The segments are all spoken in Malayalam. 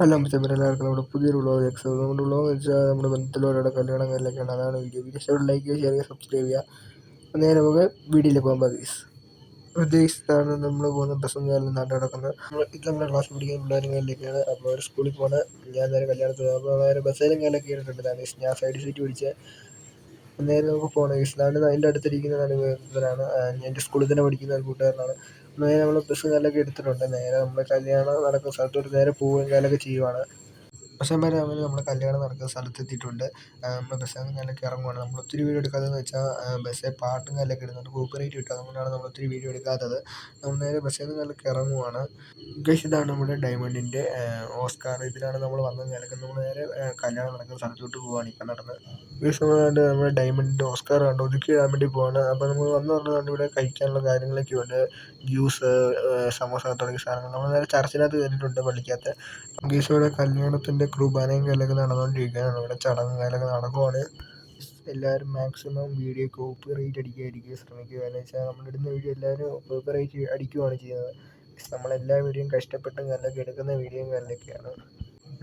ഹലോ മിസ്റ്റർ എല്ലാവർക്കും നമ്മുടെ പുതിയൊരു വ്ളോഗ് എക്സ് നമ്മുടെ വ്ളോഗ് വെച്ചാൽ നമ്മുടെ ബന്ധത്തിലവരുടെ കല്യാണം കാര്യങ്ങളൊക്കെയാണ് അതാണ് വീഡിയോ വീഡിയോ ഇഷ്ടപ്പെട്ട ലൈക്ക് ചെയ്യുക ഷെയർ ചെയ്യുക സബ്സ്ക്രൈബ് ചെയ്യുക നേരെ നമുക്ക് വീഡിയോയിൽ പോകാൻ പതീസ് ഉദ്ദേശിച്ചാണ് നമ്മൾ പോകുന്ന ബസ്സൊന്നും കാര്യം നാട്ടിൽ നടക്കുന്നത്. നമ്മൾ ഇത് നമ്മുടെ ക്ലാസ് പഠിക്കുന്ന പിള്ളേരും കാര്യങ്ങളൊക്കെയാണ്. അപ്പോൾ അവർ സ്കൂളിൽ പോകുന്ന ഞാൻ നേരെ കല്യാണത്തിന് അപ്പോൾ അവർ ബസ്സിലും കാര്യങ്ങളൊക്കെ കയറിയിട്ടുണ്ട് ഞാൻ സൈഡ് സീറ്റ് പിടിച്ച്. നേരെ നമുക്ക് പോകണം ഇസ്ലാമിന്റെ അതിന്റെ അടുത്തിരിക്കുന്നതാണ് ഇവരാണ്. എന്റെ സ്കൂളിൽ തന്നെ പഠിക്കുന്ന ഒരു കൂട്ടുകാരനാണ്. നേരെ നമ്മൾ ബസ് കാലൊക്കെ എടുത്തിട്ടുണ്ട്. നേരെ നമ്മൾ കല്യാണം നടക്കുന്ന സ്ഥലത്തോട്ട് നേരെ പോവുകയും കാര്യങ്ങളൊക്കെ ചെയ്യുവാണ്. പക്ഷേമാരെ അവർ നമ്മുടെ കല്യാണം നടക്കുന്ന സ്ഥലത്തെത്തിയിട്ടുണ്ട്. നമ്മൾ ബസ്സിൽ കാലൊക്കെ ഇറങ്ങുവാണ്. നമ്മൾ ഒത്തിരി വീഡിയോ എടുക്കാത്തതെന്ന് വെച്ചാൽ ബസ്സിൽ പാട്ടും കാലൊക്കെ ഇടുന്നുണ്ട്. കോപ്പിറൈറ്റ് കിട്ടും. അതുകൊണ്ടാണ് നമ്മൾ ഒത്തിരി വീഡിയോ എടുക്കാത്തത്. നമ്മൾ നേരെ ബസ്സിൽ നിന്ന് കാലൊക്കെ ഇറങ്ങുവാണ്. ഗൈസ് ഇതാണ് നമ്മുടെ ഡയമണ്ടിന്റെ ഓസ്കാർ ഇതിലാണ് നമ്മൾ വന്നത്. നിലയ്ക്ക് നമ്മൾ നേരെ കല്യാണം നടക്കുന്ന സ്ഥലത്തോട്ട് പോവുകയാണ് ഇപ്പം നടന്ന്. ഗൈസ് നമ്മൾ നമ്മുടെ ഡയമണ്ടിന്റെ ഓസ്കാർ കണ്ട്. ഒതുക്കി ഇടാൻ വേണ്ടി പോവാണ്. അപ്പോൾ നമ്മൾ വന്ന് പറഞ്ഞുകൊണ്ട് ഇവിടെ കഴിക്കാനുള്ള കാര്യങ്ങളൊക്കെ ഉണ്ട്. ജ്യൂസ് സമോസ തുടങ്ങിയ സാധനങ്ങൾ. നമ്മൾ നേരെ ചർച്ചിനകത്ത് കയറിയിട്ടുണ്ട് പള്ളിക്കകത്ത്. ഗൈസ് ഇവിടെ കല്യാണത്തിന്റെ കുർബാനയും കാര്യങ്ങളൊക്കെ നടന്നുകൊണ്ടിരിക്കുകയാണ് ഇവിടെ ചടങ്ങ് കാര്യങ്ങളൊക്കെ നടക്കുവാണ്. എല്ലാവരും മാക്സിമം വീഡിയോ കോപ്പി കോപ്പിറൈറ്റ് അടിക്കാതിരിക്കുക ശ്രമിക്കുക. എന്ന് വെച്ചാൽ നമ്മളിടുന്ന വീഡിയോ എല്ലാവരും കോപ്പി റേറ്റ് അടിക്കുകയാണ് ചെയ്യുന്നത്. നമ്മളെല്ലാ വീഡിയോയും കഷ്ടപ്പെട്ടും കാര്യങ്ങളൊക്കെ എടുക്കുന്ന വീഡിയോയും കാര്യങ്ങളൊക്കെയാണ്.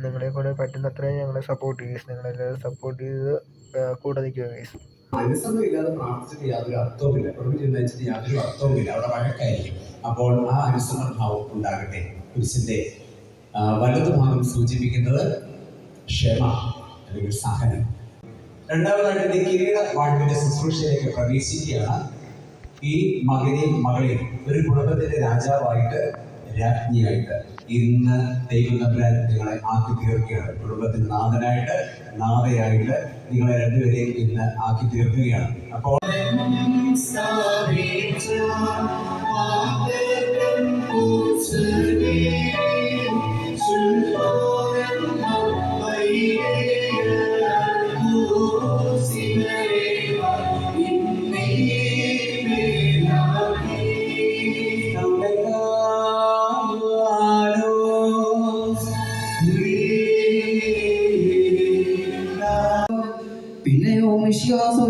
നിങ്ങളെ കൂടെ പറ്റുന്നത്രയും ഞങ്ങളെ സപ്പോർട്ട് ചെയ്യും നിങ്ങളെല്ലാവരും സപ്പോർട്ട് ചെയ്ത് കൂടെ നിൽക്കുക ഗൈസ് അപ്പോൾ ആ അനുസരണ ഭാവം ഉണ്ടാകട്ടെ. കുരിശിന്റെ വലതുഭാഗം സൂചിപ്പിക്കുന്നത് ക്ഷമ അല്ലെങ്കിൽ സഹനം രണ്ടാമതായിട്ട് ഈ കിരീട വാട്ടിന്റെ ശുശ്രൂഷയിലേക്ക് പ്രവേശിക്കുകയാണ്. ഈ മകനെയും മകളെയും ഒരു കുടുംബത്തിന്റെ രാജാവായിട്ട് രാജ്ഞിയായിട്ട് ഇന്ന് ദൈവം നിങ്ങളെ ആക്കി തീർക്കുകയാണ്. കുടുംബത്തിന്റെ നാഥനായിട്ട് നാഥയായിട്ട് നിങ്ങളെ രണ്ടുപേരെയും ഇന്ന് ആക്കി തീർക്കുകയാണ്. അപ്പോൾ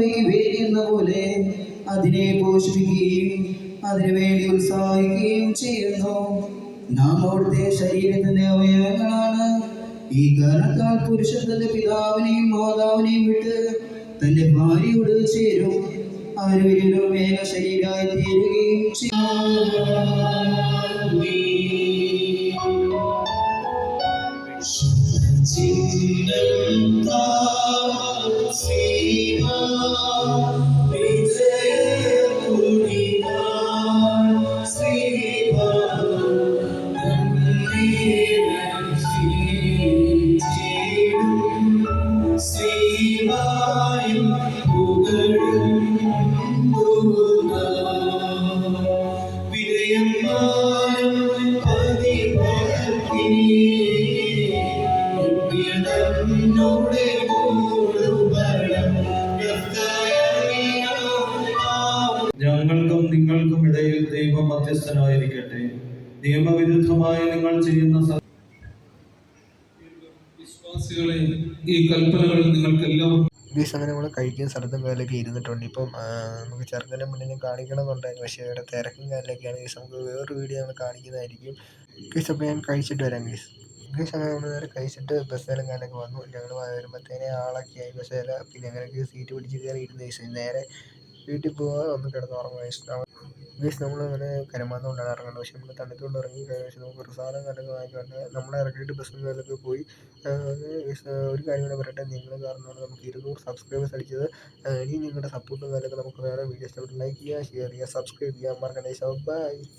മിശ്യാസഭയ്ക്ക് വേണ്ടിയെന്ന പോലെ അതിനെ പോഷിപ്പിക്കുകയും അതിനു വേണ്ടി ഉത്സാഹിക്കുകയും ചെയ്യുന്നു. നാം അവിടുത്തെ ശരീരത്തിന്റെ അവയവങ്ങളാണ്. ഈ കാരണത്താൽ പുരുഷൻ തന്റെ പിതാവിനെയും മാതാവിനെയും വിട്ട് തന്റെ ഭാര്യയോട് ചേരും. അവരൊരു മേഘ ശരീരമായി തീരുകയും ചെയ്യും ഞങ്ങൾക്കും നിങ്ങൾക്കും ഇടയിൽ ദൈവം മധ്യസ്ഥനായിരിക്കട്ടെ. നിയമവിരുദ്ധമായി നിങ്ങൾ ചെയ്യുന്ന വിശ്വാസികളെ ഈ കൽപ്പനകൾ നിങ്ങൾക്കെല്ലാം നമ്മൾ കഴിക്കുന്ന സ്ഥലത്തും കാലൊക്കെ ഇരുന്നിട്ടുണ്ട്. ഇപ്പം നമുക്ക് ചെറുക്കനും മുന്നിൽ കാണിക്കണമെന്നുണ്ടായിരുന്നു പക്ഷേ ഇവിടെ തിരക്കും കാര്യമൊക്കെയാണ് നമുക്ക് വേറൊരു വീഡിയോ നമ്മൾ കാണിക്കുന്നതായിരിക്കും. ഗൈസ് അപ്പോൾ ഞാൻ കഴിച്ചിട്ട് വരാം ഗൈസ്. നമ്മൾ നേരെ കഴിച്ചിട്ട് ബസ്സേലും കാര്യങ്ങളൊക്കെ വന്നു. ഞങ്ങൾ വരുമ്പോഴത്തേന് ആളൊക്കെ ആയി. ബസ്സിൽ പിന്നെ അങ്ങനെയൊക്കെ സീറ്റ് പിടിച്ച് കയറി ഇരുന്ന് നേരെ വീട്ടിൽ പോകാൻ ഒന്ന് കിടന്നുറങ്ങും ഗൈസ് ഗൈസ് നമ്മളങ്ങനെ കരമാന്തുകൊണ്ടാണ് ഇറങ്ങുന്നത്. പക്ഷേ നമ്മൾ തണുത്തുകൊണ്ട് ഇറങ്ങി പക്ഷേ നമുക്ക് ഒരു സാധനം കണ്ടൊക്കെ വാങ്ങിക്കൊണ്ട് നമ്മളെ ഇറക്കിയിട്ട് ബസ്സിൽ കാലൊക്കെ പോയി. ഒരു കാര്യം കൂടെ പറയട്ടെ. നിങ്ങൾ കാരണമാണ് നമുക്ക് ഇരുന്നൂറ് സബ്സ്ക്രൈബേഴ്സ് അടിച്ചത് ഇനി നിങ്ങളുടെ സപ്പോർട്ടും കാര്യമൊക്കെ നമുക്ക് വേറെ വീഡിയോസ് ലൈക്ക് ചെയ്യുക ഷെയർ ചെയ്യുക സബ്സ്ക്രൈബ് ചെയ്യുക മറക്കണ്ടേ. ബൈ